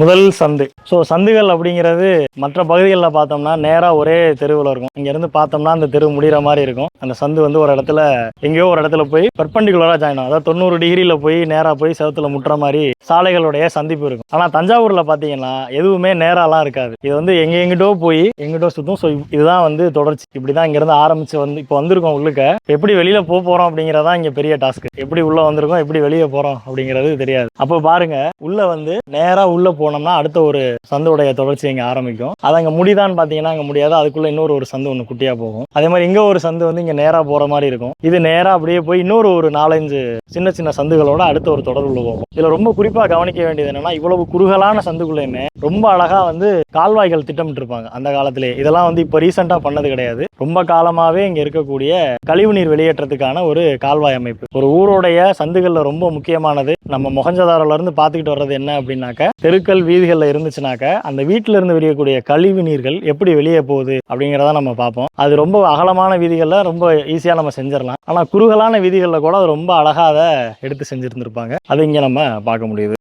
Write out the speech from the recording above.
முதல் சந்து. ஸோ சந்துகள் அப்படிங்கிறது மற்ற பகுதிகளில் பார்த்தோம்னா நேராக ஒரே தெருவில் இருக்கும். இங்கேருந்து பார்த்தோம்னா அந்த தெரு முடிகிற மாதிரி இருக்கும். அந்த சந்து வந்து ஒரு இடத்துல எங்கேயோ ஒரு இடத்துல போய் பர்பண்டிகுலராக ஜாயின் ஆகும். அதாவது தொண்ணூறு டிகிரியில் போய் நேராக போய் செவத்தில் முட்டுற மாதிரி சாலைகளுடைய சந்திப்பு இருக்கும். ஆனால் தஞ்சாவூரில் பார்த்தீங்கன்னா எதுவுமே நேராலாம் இருக்காது. இது வந்து எங்க எங்கிட்டோ போய் எங்கிட்டோ சுத்தம். ஸோ இதுதான் வந்து தொடர்ச்சி. இப்படி தான் இங்கேருந்து ஆரம்பித்து வந்து இப்போ வந்திருக்கோம் உள்ளுக்க எப்படி வெளியில் போக போகிறோம் அப்படிங்கிறதா இங்கே பெரிய டாஸ்க் எப்படி உள்ளே வந்திருக்கோம் எப்படி வெளியே போகிறோம் அப்படிங்கிறது தெரியாது. அப்போ பாருங்கள் உள்ளே வந்து நேராக உள்ளே போனோம்னா அடுத்த ஒரு சந்தோடைய தொடர்ச்சி இங்கே ஆரம்பிக்கும். அது அங்கே முடிதான்னு பார்த்தீங்கன்னா அங்கே முடியாது. அதுக்குள்ளே இன்னொரு ஒரு சந்து ஒன்று குட்டியாக போகும். அதே மாதிரி இங்கே ஒரு சந்து வந்து இங்கே நேரா போற மாதிரி இருக்கும். இது நேரா அப்படியே போய் இன்னொரு ஒரு நாலஞ்சு சின்ன சின்ன சந்துகளோட அடுத்த ஒரு தொடர்புள்ள போகும் இதில் ரொம்ப குறிப்பாக கவனிக்க வேண்டியது என்னென்னா இவ்வளவு குறுகலான சந்துக்குள்ளேயுமே ரொம்ப அழகா வந்து கால்வாய்கள் திட்டமிட்டு இருப்பாங்க அந்த காலத்திலே. இதெல்லாம் வந்து இப்போ ரீசெண்டாக பண்ணது கிடையாது. ரொம்ப காலமாகவே இங்கே இருக்கக்கூடிய கழிவுநீர் வெளியேற்றத்துக்கான ஒரு கால்வாய் அமைப்பு. ஒரு ஊருடைய சந்துகளில் ரொம்ப முக்கியமானது நம்ம முகஞ்சதாரில இருந்து பார்த்துக்கிட்டு வர்றது என்ன அப்படின்னாக்க தெருக்கள் வீதிகளில் இருந்துச்சுனாக்க அந்த வீட்டில் இருந்து வெளியக்கூடிய கழிவு நீர்கள் எப்படி வெளியே போகுது அப்படிங்கிறத நம்ம பார்ப்போம். அது ரொம்ப அகலமான வீதிகளில் ரொம்ப ஈஸியாக நம்ம செஞ்சிடலாம் ஆனால் குறுகலான விதிகளில் கூட ரொம்ப அழகாக அதை எடுத்து செஞ்சுருந்துருப்பாங்க. அது இங்கே நம்ம பார்க்க முடியுது.